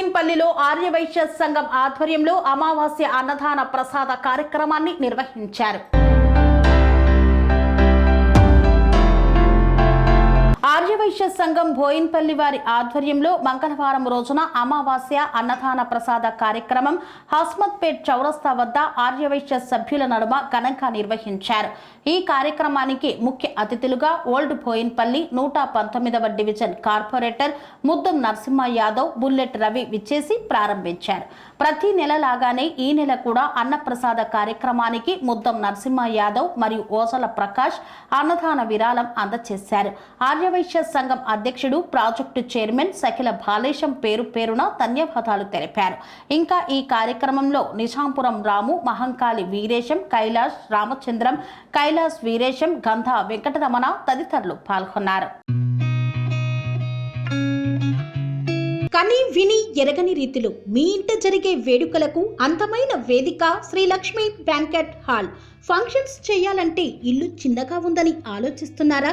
బోయిన్పల్లిలో ఆర్యవైశ్య సంఘం ఆధ్వర్యంలో అమావాస్య అన్నదాన ప్రసాద కార్యక్రమాన్ని నిర్వహించారు. ఆర్యవైశ్య సంఘం బోయిన్పల్లి వారి ఆధ్వర్యంలో మంగళవారం రోజున అమావాస్య అన్నదాన ప్రసాద కార్యక్రమం హస్మత్పేట్ చౌరస్తా వద్ద ఆర్యవైశ్య సభ్యుల నడుమ ఘనంగా నిర్వహించారు. ఈ కార్యక్రమానికి ముఖ్య అతిథులుగా ఓల్డ్ బోయిన్పల్లి నూట పంతొమ్మిదవ division corporator Muddam Narasimha Yadav bullet Ravi విచ్చేసి ప్రారంభించారు. ప్రతి నెల లాగానే ఈ నెల కూడా అన్నప్రసాద కార్యక్రమానికి ముద్దం నరసింహ యాదవ్ మరియు ఓసల ప్రకాష్ అన్నదాన విరాళం అందజేశారు. ఆర్యవైశ్య సంఘం అధ్యక్షుడు ప్రాజెక్టు చైర్మన్ సఖిల బాలేశం పేరు పేరున ధన్యవాదాలు తెలిపారు. ఇంకా ఈ కార్యక్రమంలో నిజాంపురం రాము మహంకాళి వీరేశం కైలాష్ రామచంద్రం కైలాస్ వీరేశం గంధ వెంకటరమణ తదితరులు పాల్గొన్నారు. కని విని ఎరగని రీతిలో మీ ఇంట జరిగే వేడుకలకు అందమైన వేదిక Sri Lakshmi banquet hall. Functions చేయాలంటే ఇల్లు చిన్నగా ఉందని ఆలోచిస్తున్నారా?